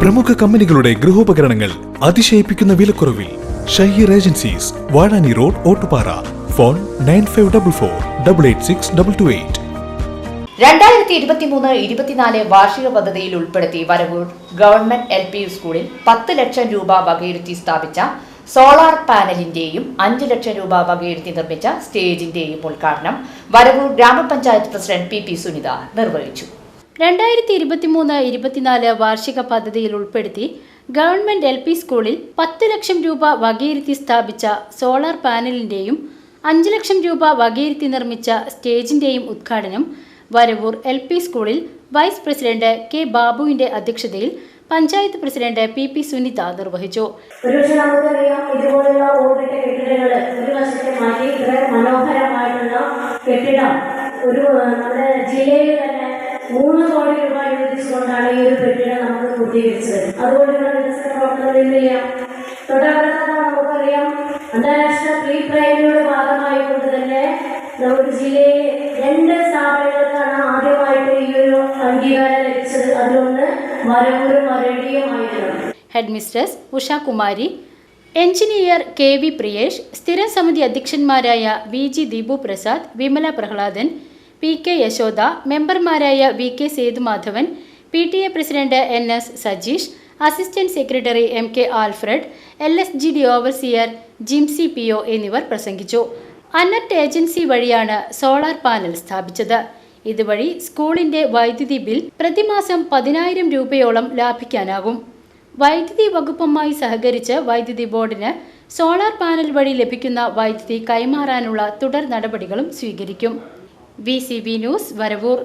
പ്രമുഖ കമ്പനികളുടെ ഗൃഹോപകരണങ്ങൾ അതിശയിപ്പിക്കുന്ന വിലക്കുറവിൽ Shaheer agencies Vazhani road Ottupara. Phone nine five double four double eight six double two eight. രണ്ടായിരത്തി ഇരുപത്തിമൂന്ന് ഇരുപത്തിനാല് വാർഷിക പദ്ധതിയിൽ ഉൾപ്പെടുത്തി വരവൂർ ഗവൺമെന്റ് എൽ പി സ്കൂളിൽ പത്ത് ലക്ഷം രൂപ വകയിരുത്തി സ്ഥാപിച്ച സോളാർ പാനലിന്റെയും അഞ്ച് ലക്ഷം രൂപ വകയിരുത്തി നിർമ്മിച്ച സ്റ്റേജിന്റെയും ഉദ്ഘാടനം വരവൂർ ഗ്രാമപഞ്ചായത്ത് പ്രസിഡന്റ് പി പി സുനിത നിർവഹിച്ചു. രണ്ടായിരത്തി ഇരുപത്തിമൂന്ന് ഇരുപത്തിനാല് വാർഷിക പദ്ധതിയിൽ ഉൾപ്പെടുത്തി ഗവൺമെന്റ് എൽ പി സ്കൂളിൽ പത്ത് ലക്ഷം രൂപ വകയിരുത്തി സ്ഥാപിച്ച സോളാർ പാനലിന്റെയും അഞ്ച് ലക്ഷം രൂപ വകയിരുത്തി നിർമ്മിച്ച സ്റ്റേജിന്റെയും ഉദ്ഘാടനം വരവൂർ എൽ പി സ്കൂളിൽ വൈസ് പ്രസിഡന്റ് കെ ബാബുവിന്റെ അധ്യക്ഷതയിൽ panchayat president P P Sunitha നിർവഹിച്ചു. ഇതുപോലുള്ള മാറ്റി കെട്ടിടം. ഒരു നമ്മുടെ ജില്ലയിൽ മൂന്ന് കോടി രൂപ അനുവദിച്ചുകൊണ്ടാണ് ഈ ഒരു കെട്ടിടം നമുക്ക് പൂർത്തീകരിച്ചത്. അതുപോലെയുള്ള വികസന പ്രവർത്തനങ്ങളില്ല തൊട്ടടുത്ത നമുക്കറിയാം അന്താരാഷ്ട്ര പ്രീ ഭാഗമായി കൊണ്ട് തന്നെ നമ്മുടെ ജില്ലയിലെ രണ്ട് സ്ഥാപനങ്ങൾക്കാണ് ആദ്യമായിട്ട് ഈ ഒരു അംഗീകാരം ലഭിച്ചത്. അതിലൊന്ന് മരവൂരും മരടിയുമായിരുന്നു head mistress Ushakumari engineer K V Priyesh സ്ഥിരം സമിതി അധ്യക്ഷന്മാരായ V G Deepu Prasad Vimala Prahladan P K Yashoda മെമ്പർമാരായ V K Sethumadhavan P T A president N S Sajeesh assistant secretary M K Alfred L S G D overseer Jimsy P O എന്നിവർ പ്രസംഗിച്ചു. അന്നറ്റ് agency വഴിയാണ് solar panel സ്ഥാപിച്ചത്. ഇതുവഴി സ്കൂളിന്റെ വൈദ്യുതി bill പ്രതിമാസം പതിനായിരം രൂപയോളം ലാഭിക്കാനാകും. വൈദ്യുതി വകുപ്പുമായി സഹകരിച്ച് വൈദ്യുതി ബോർഡിന് സോളാർ പാനൽ വഴി ലഭിക്കുന്ന വൈദ്യുതി കൈമാറാനുള്ള തുടർ നടപടികളും സ്വീകരിക്കും. V C B news Varavoor